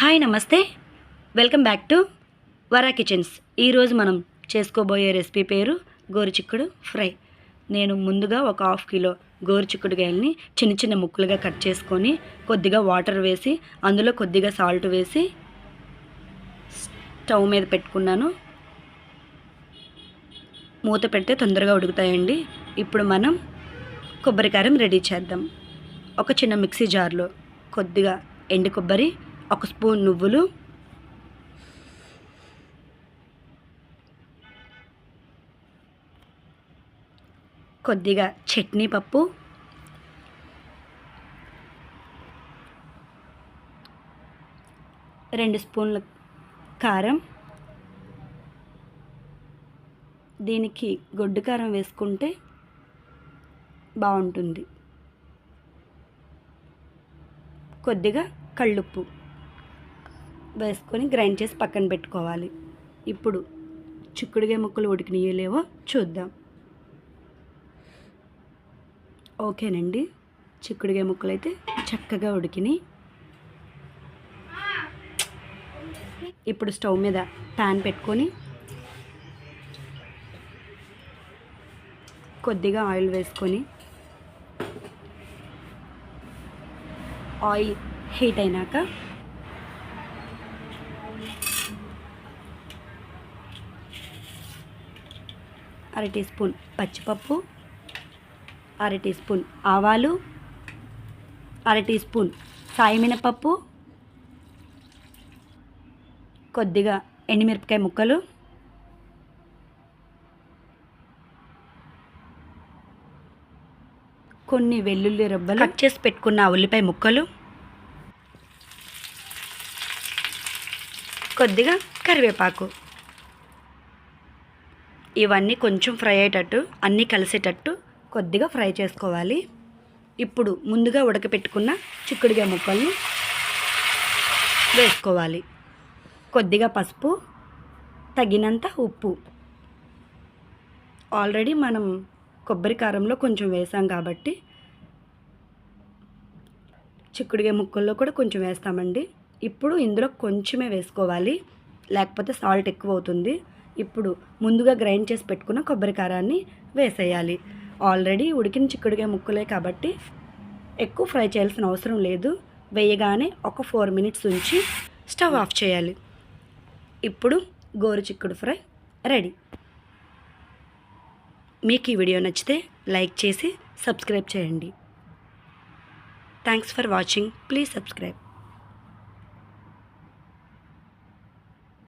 Hi నమస్తే. Welcome back to Vara kitchens. ఈరోజు మనం చేసుకోబోయే రెసిపీ పేరు గోరుచిక్కుడు ఫ్రై. నేను ముందుగా ఒక హాఫ్ కిలో గోరుచిక్కుడుగాయల్ని చిన్న చిన్న ముక్కలుగా కట్ చేసుకొని కొద్దిగా వాటర్ వేసి అందులో కొద్దిగా సాల్ట్ వేసి స్టవ్ మీద పెట్టుకున్నాను. మూత పెడితే తొందరగా ఉడుకుతాయండి. ఇప్పుడు మనం కొబ్బరికారం రెడీ చేద్దాం. ఒక చిన్న మిక్సీ జార్లో కొద్దిగా ఎండు కొబ్బరి ఒక స్పూన్ నువ్వులు. కొద్దిగా చట్నీ పప్పు. రెండు స్పూన్ల కారం. దీనికి గొడ్డు కారం వేసుకుంటే బాగుంటుంది. కొద్దిగా కళ్ళుప్పు. వేసుకొని గ్రైండ్ చేసి పక్కన పెట్టుకోవాలి. ఇప్పుడు చిక్కుడుగా ముక్కలు ఉడికినాయో లేవో చూద్దాం. ఓకేనండి. చిక్కుడుగా ముక్కలు అయితే చక్కగా ఉడికినాయి. ఇప్పుడు స్టవ్ మీద ప్యాన్ పెట్టుకొని కొద్దిగా ఆయిల్ వేసుకొని ఆయిల్ హీట్ అయినాక అర టీ స్పూన్ పచ్చిపప్పు అర టీ స్పూన్ ఆవాలు అర టీ స్పూన్ సాయి మినపప్పు కొద్దిగా ఎండుమిరపకాయ ముక్కలు కొన్ని వెల్లుల్లి రబ్బలు కట్ చేసి పెట్టుకున్న ఉల్లిపాయ ముక్కలు కొద్దిగా కరివేపాకు. ఇవన్నీ కొంచెం ఫ్రై అయ్యేటట్టు అన్నీ కలిసేటట్టు కొద్దిగా ఫ్రై చేసుకోవాలి. ఇప్పుడు ముందుగా ఉడకపెట్టుకున్న చిక్కుడుగా ముక్కల్ని వేసుకోవాలి. కొద్దిగా పసుపు తగినంత ఉప్పు. ఆల్రెడీ మనం కొబ్బరి కారంలో కొంచెం వేసాం కాబట్టి చిక్కుడుగా ముక్కల్లో కూడా కొంచెం వేస్తామండి. ఇప్పుడు ఇందులో కొంచెమే వేసుకోవాలి. లేకపోతే సాల్ట్ ఎక్కువ అవుతుంది. ఇప్పుడు ముందుగా గ్రైండ్ చేసి పెట్టుకున్న కొబ్బరి కారాన్ని వేసేయాలి. ఆల్రెడీ ఉడికిన చిక్కుడుగా ముక్కలే కాబట్టి ఎక్కువ ఫ్రై చేయాల్సిన అవసరం లేదు. వేయగానే ఒక ఫోర్ మినిట్స్ ఉంచి స్టవ్ ఆఫ్ చేయాలి. ఇప్పుడు గోరు చిక్కుడు ఫ్రై రెడీ. మీకు ఈ వీడియో నచ్చితే లైక్ చేసి సబ్స్క్రైబ్ చేయండి. Thanks for watching. Please subscribe.